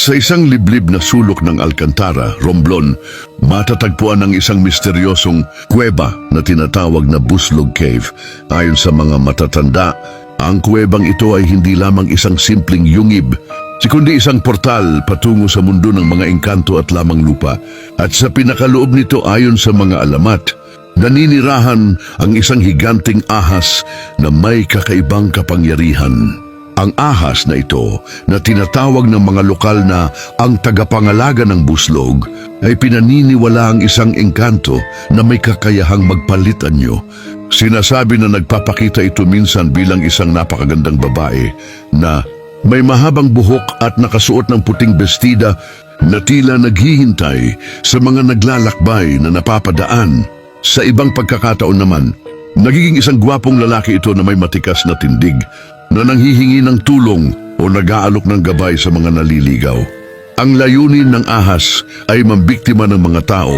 Sa isang liblib na sulok ng Alcantara, Romblon, matatagpuan ang isang misteryosong kuweba na tinatawag na Buslog Cave. Ayon sa mga matatanda, ang kuwebang ito ay hindi lamang isang simpleng yungib, kundi isang portal patungo sa mundo ng mga engkanto at lamang lupa. At sa pinakaloob nito ayon sa mga alamat, naninirahan ang isang higanting ahas na may kakaibang kapangyarihan. Ang ahas na ito na tinatawag ng mga lokal na ang tagapangalaga ng buslog ay pinaniniwala ang isang engkanto na may kakayahang magpalit anyo. Sinasabi na nagpapakita ito minsan bilang isang napakagandang babae na may mahabang buhok at nakasuot ng puting bestida na tila naghihintay sa mga naglalakbay na napapadaan. Sa ibang pagkakataon naman, nagiging isang gwapong lalaki ito na may matikas na tindig na nanghihingi ng tulong o nag-aalok ng gabay sa mga naliligaw. Ang layunin ng ahas ay mambiktima ng mga tao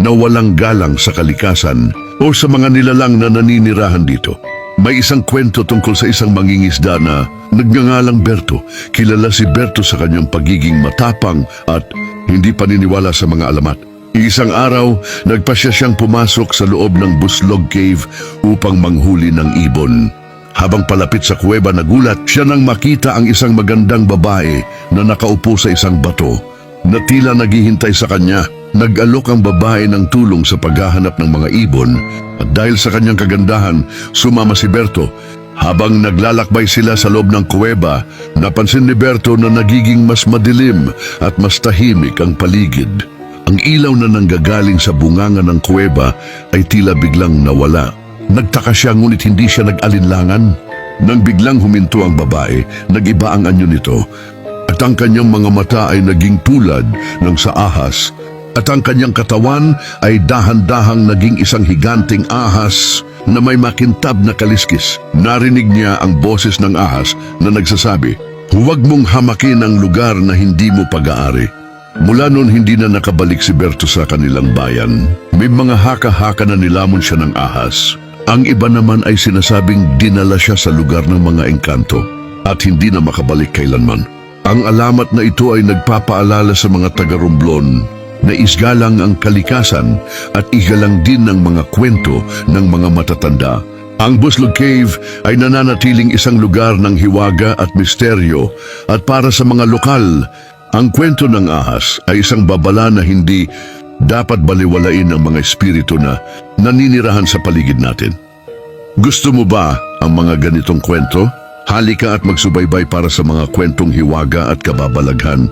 na walang galang sa kalikasan o sa mga nilalang na naninirahan dito. May isang kwento tungkol sa isang mangingisda na nagngangalang Berto. Kilala si Berto sa kanyang pagiging matapang at hindi paniniwala sa mga alamat. Isang araw, nagpasya siyang pumasok sa loob ng Buslog Cave upang manghuli ng ibon. Habang palapit sa kuweba nagulat, siya nang makita ang isang magandang babae na nakaupo sa isang bato na tila naghihintay sa kanya. Nag-alok ang babae ng tulong sa paghahanap ng mga ibon at dahil sa kanyang kagandahan, sumama si Berto. Habang naglalakbay sila sa loob ng kuweba, napansin ni Berto na nagiging mas madilim at mas tahimik ang paligid. Ang ilaw na nanggagaling sa bunganga ng kuweba ay tila biglang nawala. Nagtaka siya ngunit hindi siya nag-alinlangan. Nang biglang huminto ang babae, nagiba ang anyo nito at ang kanyang mga mata ay naging tulad ng sa ahas at ang kanyang katawan ay dahan-dahang naging isang higanting ahas na may makintab na kaliskis. Narinig niya ang boses ng ahas na nagsasabi, Huwag mong hamakin ang lugar na hindi mo pag-aari. Mula noon hindi na nakabalik si Berto sa kanilang bayan. May mga haka-haka na nilamon siya ng ahas. Ang iba naman ay sinasabing dinala siya sa lugar ng mga engkanto at hindi na makabalik kailanman. Ang alamat na ito ay nagpapaalala sa mga taga-Romblon na isgalang ang kalikasan at igalang din ng mga kwento ng mga matatanda. Ang Buslog Cave ay nananatiling isang lugar ng hiwaga at misteryo at para sa mga lokal, ang kwento ng ahas ay isang babala na hindi dapat baliwalain ng mga espiritu na naninirahan sa paligid natin. Gusto mo ba ang mga ganitong kwento? Halika at magsubaybay para sa mga kwentong hiwaga at kababalaghan